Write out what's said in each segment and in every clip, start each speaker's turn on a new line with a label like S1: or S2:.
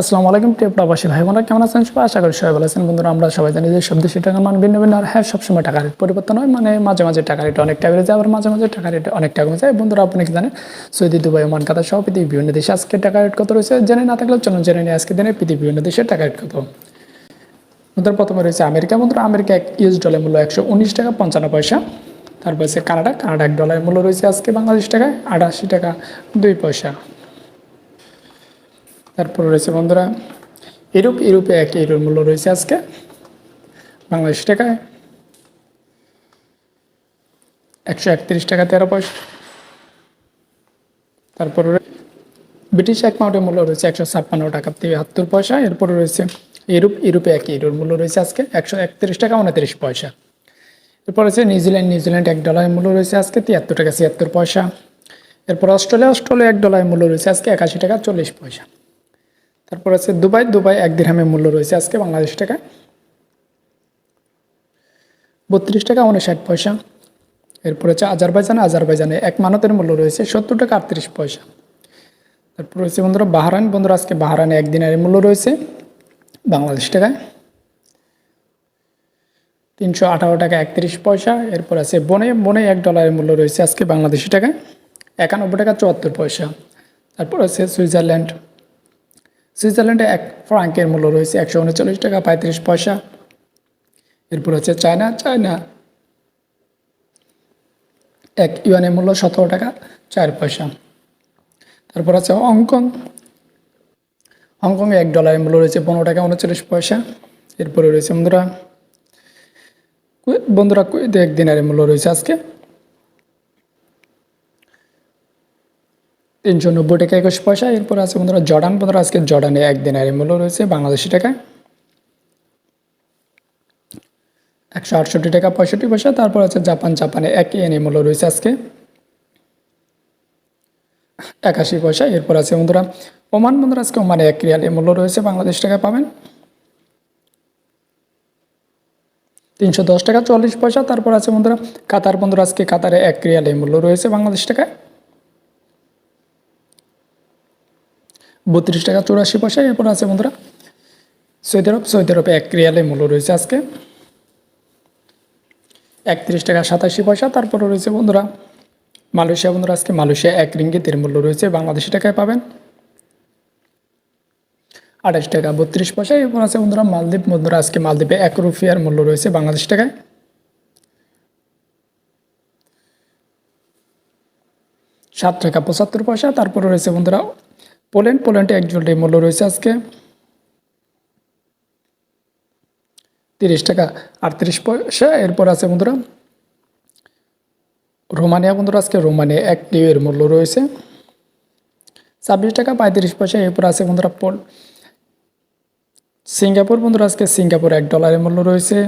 S1: আসসালামু আলাইকুম প্রিয় প্রবাসী ভাই বোনেরা, কেমন আছেন সবাই? আশা করি সবাই ভালো আছেন। বন্ধুরা, আমরা সবাই জানি যে সব দেশের টাকার মান ভিন্ন ভিন্ন আর হ্যাঁ সবসময় টাকা রেট পরিবর্তন হয়। মানে মাঝে মাঝে টাকা রেট অনেকটা বেড়ে যায়, আবার মাঝে মাঝে টাকা রেট অনেকটা কমে যায়। বন্ধুরা, আপনি কি জানেন? সৌদি, দুবাই, ওমান, কাতার সহ পৃথিবীর বিভিন্ন দেশে আজকে টাকা রেট কত রয়েছে? জেনে না থাকলেও চলুন জেনে নিয়ে আজকে দিনে পৃথিবীর বিভিন্ন দেশের টাকা রেট কত। বন্ধুরা, প্রথমে রয়েছে আমেরিকা। বন্ধুরা, আমেরিকা এক ইউএস ডলার মূল্য একশো উনিশ টাকা পঞ্চান্ন পয়সা। তারপর আছে কানাডা। কানাডা এক ডলারের মূল্য রয়েছে আজকে বাংলাদেশ টাকায় আটাশি টাকা দুই পয়সা। তারপর রয়েছে বন্ধুরা ইউরোপ ইউরোপে এক ইউরোর মূল্য রয়েছে আজকে বাংলাদেশ টাকায়। একশো একত্রিশ টাকা তেরো পয়সা। তারপর ব্রিটিশ এক মূল্য রয়েছে একশো ছাপ্পান্ন টাকা তিয়াত্তর পয়সা। এরপরে রয়েছে ইউরোপ ইউরোপে এক ইউরোর মূল্য রয়েছে আজকে একশো একত্রিশ টাকা উনত্রিশ পয়সা। এরপর রয়েছে নিউজিল্যান্ড নিউজিল্যান্ড এক ডলারের মূল্য রয়েছে আজকে তিয়াত্তর টাকা ছিয়াত্তর পয়সা। এরপর অস্ট্রেলিয়া অস্ট্রেলিয়া এক ডলারের মূল্য রয়েছে আজকে একাশি টাকা চল্লিশ পয়সা। তারপর আছে দুবাই। দুবাই এক দিরহামের মূল্য রয়েছে আজকে বাংলাদেশ টাকা। বত্রিশ টাকা উনষাট পয়সা। এরপর হচ্ছে আজারবাইজান। আজারবাইজানে এক মানতের মূল্য রয়েছে সত্তর টাকা আটত্রিশ পয়সা। তারপর রয়েছে বন্ধুরা বাহারান বন্ধুরা, আজকে বাহারানে এক দিনের মূল্য রয়েছে বাংলাদেশ টাকায়। তিনশো আঠারো টাকা একত্রিশ পয়সা। এরপর আছে বনে। বনে এক ডলারের মূল্য রয়েছে আজকে বাংলাদেশি টাকায়। একানব্বই টাকা চুয়াত্তর পয়সা। তারপর আছে সুইজারল্যান্ড। সুইজারল্যান্ডে এক ফ্রাঙ্কের মূল্য রয়েছে একশো উনচল্লিশ টাকা, পঁয়ত্রিশ পয়সা। এরপর হচ্ছে চায়না। চায়না এক ইউয়ানের মূল্য সতেরো টাকা, চার পয়সা। তারপর আছে হংকং। হংকংয়ে এক ডলারের মূল্য রয়েছে পনেরো টাকা, উনচল্লিশ পয়সা। এরপরে রয়েছে বন্ধুরা বন্ধুরা, এক দিনের মূল্য রয়েছে আজকে। তিনশো নব্বই টাকা একুশ পয়সা। এরপর আছে বন্ধুরা জর্ডান। বন্ধুরা আজকে জর্ডানে এক দিনের মূল্য রয়েছে বাংলাদেশি টাকা। একশো আটষট্টি টাকা পঁয়ষট্টি পয়সা। তারপর আছে জাপান। জাপানে এক এনে মূল্য রয়েছে আজকে একাশি পয়সা। এরপর আছে বন্ধুরা ওমান। বন্ধুরা আজকে ওমানে এক রিয়ালে মূল্য রয়েছে বাংলাদেশ টাকায় পাবেন। তিনশো দশ টাকা চল্লিশ পয়সা। তারপর আছে বন্ধুরা কাতার। বন্ধুরা আজকে কাতারে এক রিয়ালে মূল্য রয়েছে বাংলাদেশ টাকায়। বত্রিশ টাকা চৌরাশি পয়সা এরপর আছে বন্ধুরা। সৌদি আরব সৌদি আরবে এক রিয়ালে মূল্য রয়েছে আজকে। একত্রিশ টাকা সাতাশি পয়সা তারপরে রয়েছে বন্ধুরা। মালয়েশিয়া বন্ধুরা, আজকে মালয়েশিয়া এক রিঙ্গিতের মূল্য রয়েছে বাংলাদেশি টাকায় পাবেন। আঠাশ টাকা বত্রিশ পয়সা, এরপর আছে বন্ধুরা মালদ্বীপ। বন্ধুরা, আজকে মালদ্বীপে এক রুপিয়ার মূল্য রয়েছে বাংলাদেশ টাকায়। সাত টাকা পঁচাত্তর পয়সা তারপরে রয়েছে বন্ধুরা পোল্যান্ড, পোল্যান্ডে এক জোল্ডের মূল্য রয়েছে আজকে। তিরিশ টাকা আটত্রিশ পয়সা। এরপর আছে বন্ধুরা, রোমানিয়া বন্ধুরা, আজকে রোমানিয়া এক লিউয়ের মূল্য রয়েছে। ছাব্বিশ টাকা পঁয়ত্রিশ পয়সা। এরপর আছে বন্ধুরা, পোল সিঙ্গাপুর বন্ধুরা, আজকে সিঙ্গাপুর এক ডলারের মূল্য রয়েছে।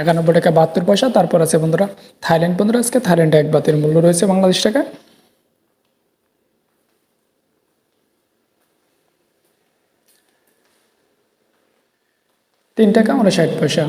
S1: একানব্বই টাকা বাহাত্তর পয়সা। তারপর আছে বন্ধুরা, থাইল্যান্ড বন্ধুরা, আজকে থাইল্যান্ডে এক বাতের মূল্য রয়েছে বাংলাদেশ টাকা তিন টাকা উনষাট পয়সা।